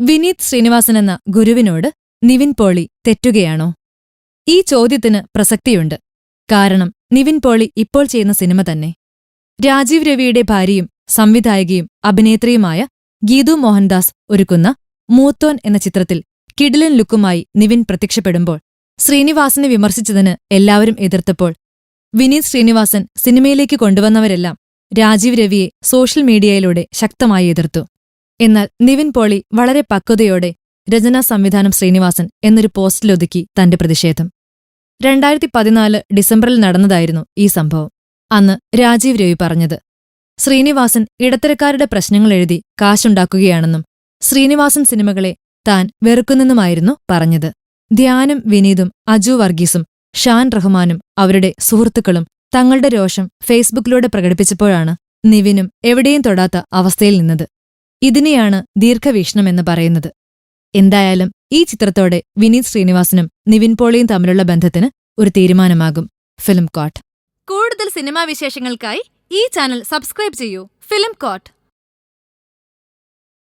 വിനീത് ശ്രീനിവാസൻ എന്ന ഗുരുവിനോട് നിവിൻ പോളി തെറ്റുകയാണോ? ഈ ചോദ്യത്തിന് പ്രസക്തിയുണ്ട്. കാരണം നിവിൻ പോളി ഇപ്പോൾ ചെയ്യുന്ന സിനിമ തന്നെ. രാജീവ് രവിയുടെ ഭാര്യയും സംവിധായകയും അഭിനേത്രിയുമായ ഗീതു മോഹൻദാസ് ഒരുക്കുന്ന മൂത്തോൻ എന്ന ചിത്രത്തിൽ കിടിലൻ ലുക്കുമായി നിവിൻ പ്രത്യക്ഷപ്പെടുമ്പോൾ ശ്രീനിവാസനെ വിമർശിച്ചതിന് എല്ലാവരും എതിർത്തപ്പോൾ വിനീത് ശ്രീനിവാസൻ സിനിമയിലേക്ക് കൊണ്ടുവന്നവരെല്ലാം രാജീവ് രവിയെ സോഷ്യൽ മീഡിയയിലൂടെ ശക്തമായി എതിർത്തു. എന്നാൽ നിവിൻ പോളി വളരെ പക്വതയോടെ രചനാ സംവിധാനം ശ്രീനിവാസൻ എന്നൊരു പോസ്റ്റിലൊതുക്കി തന്റെ പ്രതിഷേധം. രണ്ടായിരത്തി പതിനാല് ഡിസംബറിൽ നടന്നതായിരുന്നു ഈ സംഭവം. അന്ന് രാജീവ് രവി പറഞ്ഞത് ശ്രീനിവാസൻ ഇടത്തരക്കാരുടെ പ്രശ്നങ്ങൾ എഴുതി കാശുണ്ടാക്കുകയാണെന്നും ശ്രീനിവാസൻ സിനിമകളെ താൻ വെറുക്കുന്നെന്നുമായിരുന്നു പറഞ്ഞത്. ധ്യാനും വിനീതും അജു വർഗീസും ഷാൻ റഹ്മാനും അവരുടെ സുഹൃത്തുക്കളും തങ്ങളുടെ രോഷം ഫേസ്ബുക്കിലൂടെ പ്രകടിപ്പിച്ചപ്പോഴാണ് നിവിനും എവിടെയും തൊടാത്ത അവസ്ഥയിൽ നിന്നത്. ഇതിനെയാണ് ദീർഘവീക്ഷണമെന്ന് പറയുന്നത്. എന്തായാലും ഈ ചിത്രത്തോടെ വിനീത് ശ്രീനിവാസനും നിവിൻ പോളിയും തമ്മിലുള്ള ബന്ധത്തിന് ഒരു തീരുമാനമാകും. Film court. കൂടുതൽ സിനിമാ വിശേഷങ്ങൾക്കായി ഈ ചാനൽ സബ്സ്ക്രൈബ് ചെയ്യൂ. Film coat.